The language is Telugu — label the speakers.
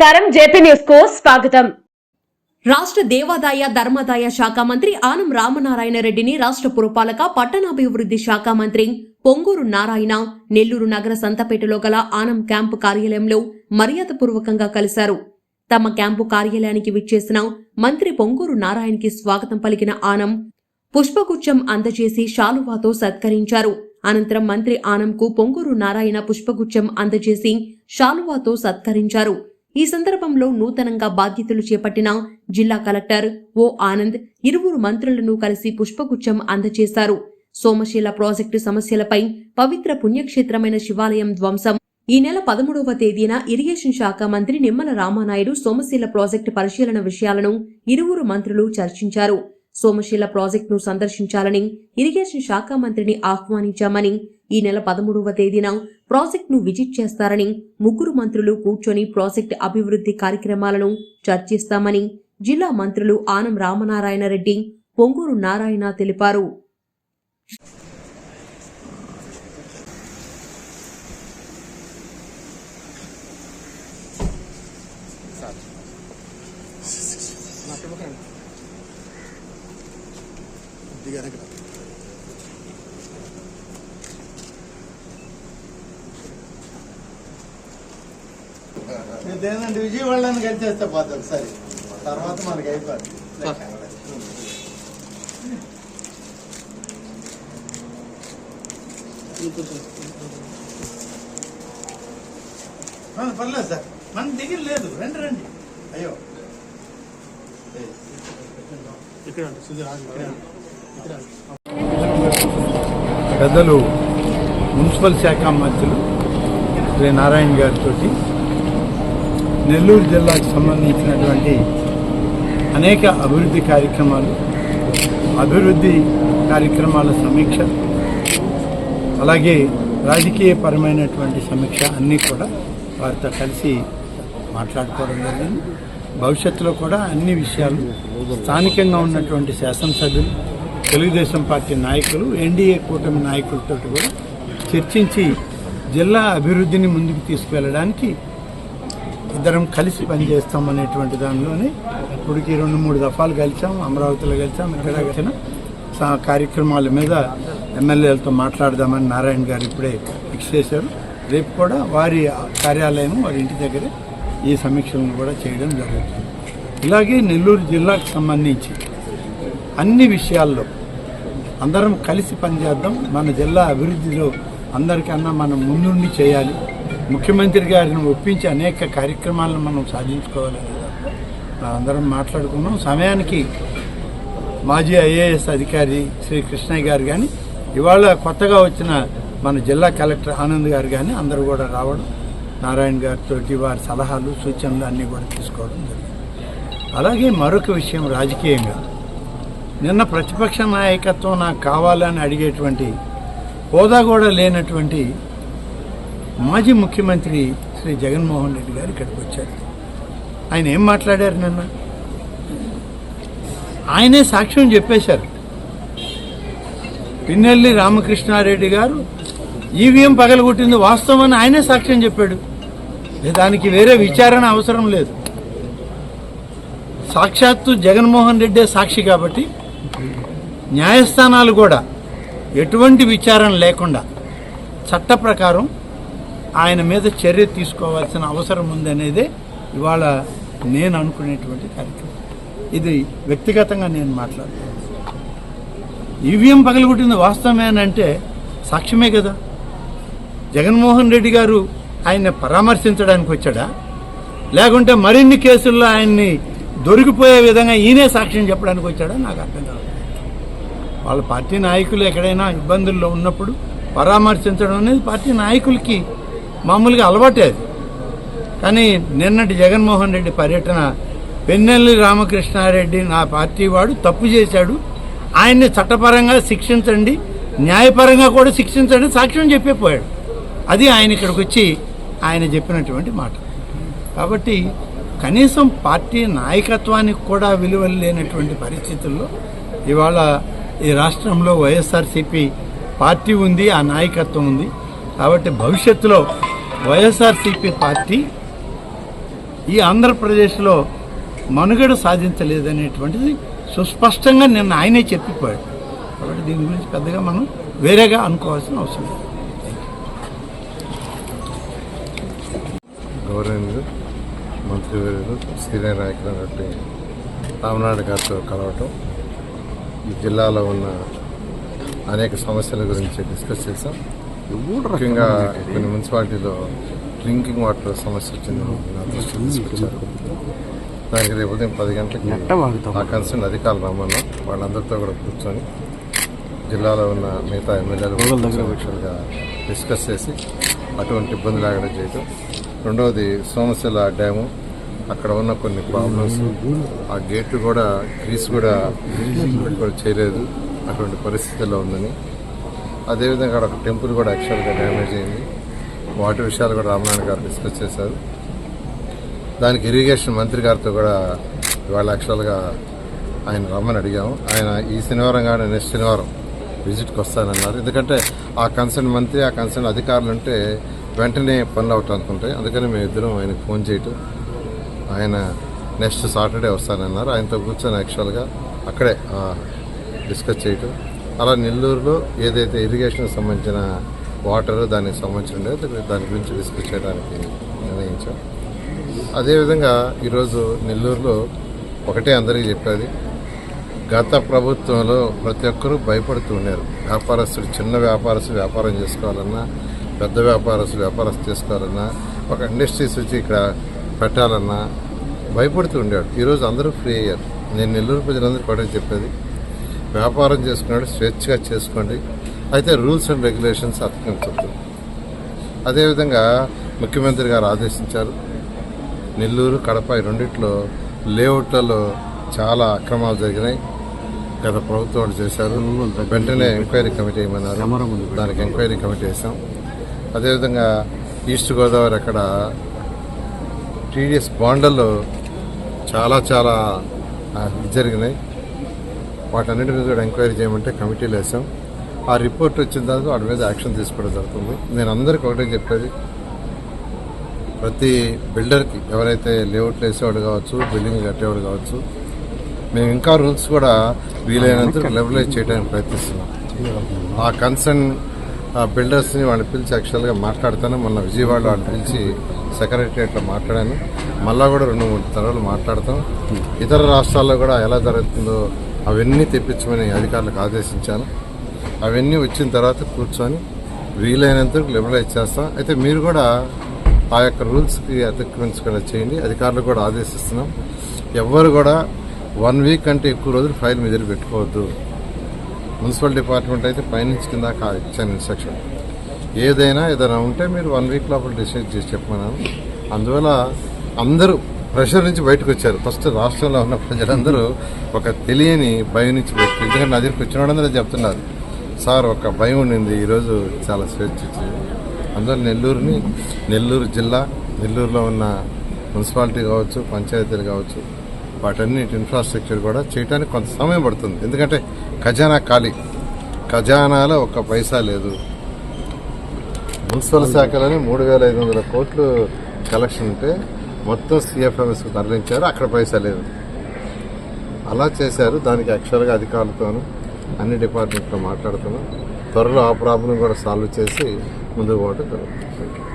Speaker 1: నమస్కారం. జేపీ న్యూస్కు స్వాగతం.
Speaker 2: రాష్ట్ర దేవాదాయ ధర్మాదాయ శాఖ మంత్రి ఆనం రామనారాయణ రెడ్డిని రాష్ట్ర పురపాలక పట్టణాభివృద్ధి శాఖ మంత్రి పొంగూరు నారాయణ నెల్లూరు నగర సంతపేటలో గల ఆనం క్యాంపు కార్యాలయంలో మర్యాదపూర్వకంగా కలిశారు. తమ క్యాంపు కార్యాలయానికి విచ్చేసిన మంత్రి పొంగూరు నారాయణకి స్వాగతం పలికిన ఆనం పుష్పగుచ్చం అందజేసి శాలువాతో సత్కరించారు. అనంతరం మంత్రి ఆనంకు పొంగూరు నారాయణ పుష్పగుచ్చం అందజేసి శాలువాతో సత్కరించారు. ఈ సందర్భంలో నూతనంగా బాధ్యతలు చేపట్టిన జిల్లా కలెక్టర్ ఓ ఆనంద్ ఇరువురు మంత్రులను కలిసి పుష్పగుచ్చం అందజేశారు సోమశీల ప్రాజెక్టు సమస్యలపై పవిత్ర పుణ్యక్షేత్రమైన శివాలయం ధ్వంసం. ఈ నెల పదమూడవ తేదీన ఇరిగేషన్ శాఖ మంత్రి నిమ్మల రామానాయుడు సోమశీల ప్రాజెక్టు పరిశీలన విషయాలను ఇరువురు మంత్రులు చర్చించారు. సోమశీల ప్రాజెక్టును సందర్శించాలని ఇరిగేషన్ శాఖ మంత్రిని ఆహ్వానించామని ఈ నెల పదమూడవ తేదీన ప్రాజెక్టును విజిట్ చేస్తారని ముగ్గురు మంత్రులు కూర్చొని ప్రాజెక్టు అభివృద్ధి కార్యక్రమాలను చర్చిస్తామని జిల్లా మంత్రులు ఆనం రామనారాయణ రెడ్డి పొంగూరు నారాయణ తెలిపారు.
Speaker 3: ఇదేనండి విజయవాడని కలిసేస్తే పోతుంది ఒకసారి. తర్వాత మనకి అయిపోద్ది. ఆ, పర్లేదు సార్. మన దిగిరి లేదు. రండి రండి. అయ్యో.
Speaker 4: పెద్దలు మున్సిపల్ శాఖ మంత్రులు శ్రీ నారాయణ గారితో నెల్లూరు జిల్లాకు సంబంధించినటువంటి అనేక అభివృద్ధి కార్యక్రమాలు అభివృద్ధి కార్యక్రమాల సమీక్ష అలాగే రాజకీయపరమైనటువంటి సమీక్ష అన్నీ కూడా వారితో కలిసి మాట్లాడుకోవడం జరిగింది. భవిష్యత్తులో కూడా అన్ని విషయాలు స్థానికంగా ఉన్నటువంటి శాసనసభ్యులు తెలుగుదేశం పార్టీ నాయకులు ఎన్డీఏ కూటమి నాయకులతో కూడా చర్చించి జిల్లా అభివృద్ధిని ముందుకు తీసుకువెళ్ళడానికి ఇద్దరం కలిసి పనిచేస్తామనేటువంటి దానిలోనే ఇప్పటికి రెండు మూడు దఫాలు కలిసాం అమరావతిలో కలిసాం ఇక్కడ కలిసిన కార్యక్రమాల మీద ఎమ్మెల్యేలతో మాట్లాడదామని నారాయణ గారు ఇప్పుడే ఫిక్స్ చేశారు. రేపు కూడా వారి కార్యాలయం వారి ఇంటి దగ్గరే ఈ సమీక్షలను కూడా చేయడం జరుగుతుంది. ఇలాగే నెల్లూరు జిల్లాకు సంబంధించి అన్ని విషయాల్లో అందరం కలిసి పనిచేద్దాం. మన జిల్లా అభివృద్ధిలో అందరికన్నా మనం ముందుండి చేయాలి. ముఖ్యమంత్రి గారిని ఒప్పించి అనేక కార్యక్రమాలను మనం సాధించుకోవాలని అందరం మాట్లాడుకున్నాం. సమయానికి మాజీ ఐఏఎస్ అధికారి శ్రీ కృష్ణయ్య గారు కానీ ఇవాళ కొత్తగా వచ్చిన మన జిల్లా కలెక్టర్ ఆనంద్ గారు కానీ అందరూ కూడా రావడం నారాయణ గారితో వారి సలహాలు సూచనలు అన్నీ కూడా తీసుకోవడం జరిగింది. అలాగే మరొక విషయం రాజకీయంగా. నిన్న ప్రతిపక్ష నాయకత్వం నాకు కావాలని అడిగేటువంటి హోదా కూడా లేనటువంటి మాజీ ముఖ్యమంత్రి శ్రీ జగన్మోహన్ రెడ్డి గారు ఇక్కడికి వచ్చారు. ఆయన ఏం మాట్లాడారు నిన్న? ఆయనే సాక్ష్యం చెప్పేశారు. పిన్నెల్లి రామకృష్ణారెడ్డి గారు ఈవీఎం పగలగొట్టింది వాస్తవం అని ఆయనే సాక్ష్యం చెప్పాడు. దానికి వేరే విచారణ అవసరం లేదు. సాక్షాత్తు జగన్మోహన్ రెడ్డే సాక్షి కాబట్టి న్యాయస్థానాలు కూడా ఎటువంటి విచారణ లేకుండా చట్ట ప్రకారం ఆయన మీద చర్య తీసుకోవాల్సిన అవసరం ఉందనేదే ఇవాళ నేను అనుకునేటువంటి కార్యక్రమం. ఇది వ్యక్తిగతంగా నేను మాట్లాడుతున్నాను. ఈవీఎం పగలగొట్టింది వాస్తవమేనంటే సాక్ష్యమే కదా. జగన్మోహన్ రెడ్డి గారు ఆయన్ని పరామర్శించడానికి వచ్చాడా? లేకుంటే మరిన్ని కేసుల్లో ఆయన్ని దొరికిపోయే విధంగా ఈయనే సాక్ష్యం చెప్పడానికి వచ్చాడా? నాకు అర్థం కాదు. వాళ్ళ పార్టీ నాయకులు ఎక్కడైనా ఇబ్బందుల్లో ఉన్నప్పుడు పరామర్శించడం అనేది పార్టీ నాయకులకి మామూలుగా అలవాటే అది. కానీ నిన్నటి జగన్మోహన్ రెడ్డి పర్యటన పెన్నెల్లి రామకృష్ణారెడ్డి నా పార్టీ వాడు తప్పు చేశాడు. ఆయన్ని చట్టపరంగా శిక్షించండి న్యాయపరంగా కూడా శిక్షించండి సాక్ష్యం చెప్పిపోయాడు అది ఆయన ఇక్కడికి వచ్చి ఆయన చెప్పినటువంటి మాట. కాబట్టి కనీసం పార్టీ నాయకత్వానికి కూడా విలువలు లేనటువంటి పరిస్థితుల్లో ఇవాళ ఈ రాష్ట్రంలో వైఎస్ఆర్సీపీ పార్టీ ఉంది ఆ నాయకత్వం ఉంది. కాబట్టి భవిష్యత్తులో వైఎస్ఆర్సీపీ పార్టీ ఈ ఆంధ్రప్రదేశ్లో మనుగడ సాధించలేదనేటువంటిది సుస్పష్టంగా నిన్న ఆయనే చెప్పిపోయాడు. కాబట్టి దీని గురించి పెద్దగా మనం వేరేగా అనుకోవాల్సిన అవసరం లేదు.
Speaker 5: గౌరవనీయులు మంత్రివర్యులు సీనియర్ నాయకులు అన్నట్టు రామనాయుడు గారితో కలవటం ఈ జిల్లాలో ఉన్న అనేక సమస్యల గురించి డిస్కస్ చేశాం. ముఖ్యంగా కొన్ని మున్సిపాలిటీలో డ్రింకింగ్ వాటర్ సమస్య వచ్చింది. నా దృష్టికి తీసుకొచ్చారు. దానికి రేపు ఉదయం పది గంటలకి ఆ కన్సర్న్ అధికారులు రమ్మన్నాం వాళ్ళందరితో కూడా కూర్చొని జిల్లాలో ఉన్న మిగతా ఎమ్మెల్యేలు విషయాలుగా డిస్కస్ చేసి అటువంటి ఇబ్బంది లేకుండా చేయటం. రెండవది సోమశిల డ్యాము. అక్కడ ఉన్న కొన్ని ప్రాబ్లమ్స్ ఆ గేట్ కూడా కూడా కూడా చేయలేదు. అటువంటి పరిస్థితుల్లో ఉందని అదేవిధంగా అక్కడ ఒక టెంపుల్ కూడా యాక్చువల్గా డ్యామేజ్ అయింది. వాటి విషయాలు కూడా రామనారాయణ గారు డిస్కస్ చేశారు. దానికి ఇరిగేషన్ మంత్రి గారితో కూడా ఇవాళ యాక్చువల్గా ఆయన రమ్మని అడిగాము. ఆయన ఈ శనివారం కానీ నెక్స్ట్ శనివారం విజిట్కి వస్తానన్నారు. ఎందుకంటే ఆ కన్సర్న్ మంత్రి ఆ కన్సర్న్ అధికారులు ఉంటే వెంటనే పనులు అవుతాయి అనుకుంటాయి. అందుకని మేము ఇద్దరం ఆయనకు ఫోన్ చేయటం. ఆయన నెక్స్ట్ సాటర్డే వస్తానన్నారు. ఆయనతో కూర్చొని యాక్చువల్గా అక్కడే డిస్కస్ చేయటం. అలా నెల్లూరులో ఏదైతే ఇరిగేషన్కి సంబంధించిన వాటర్ దానికి సంబంధించి దాని గురించి డిస్కస్ చేయడానికి నిర్ణయించాం. అదేవిధంగా ఈరోజు నెల్లూరులో ఒకటే అందరికీ చెప్పేది గత ప్రభుత్వంలో ప్రతి ఒక్కరూ భయపడుతూ ఉన్నారు. వ్యాపారస్తుడు చిన్న వ్యాపారస్తులు వ్యాపారం చేసుకోవాలన్నా పెద్ద వ్యాపారస్తులు వ్యాపారస్తు చేసుకోవాలన్నా ఒక ఇండస్ట్రీస్ వచ్చి ఇక్కడ పెట్టాలన్నా భయపడుతూ ఉండేవాడు. ఈరోజు అందరూ ఫ్రీ అయ్యారు. నేను నెల్లూరు ప్రజలందరూ కూడా చెప్పేది వ్యాపారం చేసుకున్నాడు స్వేచ్ఛగా చేసుకోండి. అయితే రూల్స్ అండ్ రెగ్యులేషన్స్ అతికించద్దు. అదేవిధంగా ముఖ్యమంత్రి గారు ఆదేశించారు నెల్లూరు కడప రెండిట్లో లేఅవుట్లలో చాలా అక్రమాలు జరిగినాయి. గత ప్రభుత్వం చేశారు. వెంటనే ఎంక్వైరీ కమిటీ ఏమన్నారు? దానికి ఎంక్వైరీ కమిటీ వేసాం అదేవిధంగా ఈస్ట్ గోదావరి అక్కడ టీడీఎస్ బాండల్లో చాలా చాలా జరిగినాయి. వాటన్నిటి మీద కూడా ఎంక్వైరీ చేయమంటే కమిటీలు వేసాం ఆ రిపోర్ట్ వచ్చిన తర్వాత వాటి మీద యాక్షన్ తీసుకోవడం జరుగుతుంది. నేను అందరికీ ఒకటే చెప్పేది. ప్రతి బిల్డర్కి ఎవరైతే లేఅవుట్లు వేసేవాడు కావచ్చు బిల్డింగ్ కట్టేవాడు కావచ్చు మేము ఇంకా రూల్స్ కూడా వీలైనంత లెవలైజ్ చేయడానికి ప్రయత్నిస్తున్నాం. ఆ కన్సర్న్ ఆ బిల్డర్స్ని వాళ్ళని పిలిచి యాక్చువల్గా మాట్లాడతాను. మొన్న విజయవాడలో వాళ్ళని పిలిచి సెక్రటరియట్లో మాట్లాడాను. మళ్ళీ కూడా రెండు మూడు తరాలు మాట్లాడతాం. ఇతర రాష్ట్రాల్లో కూడా ఎలా జరుగుతుందో అవన్నీ తెప్పించమని అధికారులకు ఆదేశించాను. అవన్నీ వచ్చిన తర్వాత కూర్చొని వీలైనంత లిబరలైజ్ చేస్తాం. అయితే మీరు కూడా ఆ యొక్క రూల్స్కి అతిక్రమించకుండా చేయండి. అధికారులు కూడా ఆదేశిస్తున్నాం. ఎవ్వరు కూడా వన్ వీక్ కంటే ఎక్కువ రోజులు ఫైల్ మీద పెట్టుకోవద్దు మున్సిపల్ డిపార్ట్మెంట్ అయితే పైనుంచి కింద ఇచ్చాను ఇన్స్ట్రక్షన్ ఏదైనా ఏదైనా ఉంటే మీరు వన్ వీక్ లోపల డిసైడ్ చేసి చెప్పమన్నాను. అందువల్ల అందరూ ప్రెషర్ నుంచి బయటకు వచ్చారు. ఫస్ట్ రాష్ట్రంలో ఉన్న ప్రజలందరూ ఒక తెలియని భయం నుంచి బయటకు ఎందుకంటే నా దగ్గరికి వచ్చిన వాళ్ళందరూ చెప్తున్నారు. సార్ ఒక భయం ఉండింది. ఈరోజు చాలా స్వేచ్ఛ వచ్చింది. అందువల్ల నెల్లూరుని నెల్లూరు జిల్లా నెల్లూరులో ఉన్న మున్సిపాలిటీ కావచ్చు పంచాయతీలు కావచ్చు వాటన్నిటి ఇన్ఫ్రాస్ట్రక్చర్ కూడా చేయడానికి కొంత సమయం పడుతుంది. ఎందుకంటే ఖజానా ఖాళీ. ఖజానాలో ఒక్క పైసా లేదు. మున్సిపల్ శాఖలోనే మూడు వేల ఐదు వందల కోట్లు కలెక్షన్ ఉంటే మొత్తం సిఎఫ్ఎంఎస్కి తరలించారు. అక్కడ పైసా లేదు అలా చేశారు. దానికి యాక్చువల్గా అధికారులతోనూ అన్ని డిపార్ట్మెంట్తో మాట్లాడుతున్నాం. త్వరలో ఆ ప్రాబ్లం కూడా సాల్వ్ చేసి ముందుకు పోవడం జరుగుతుంది.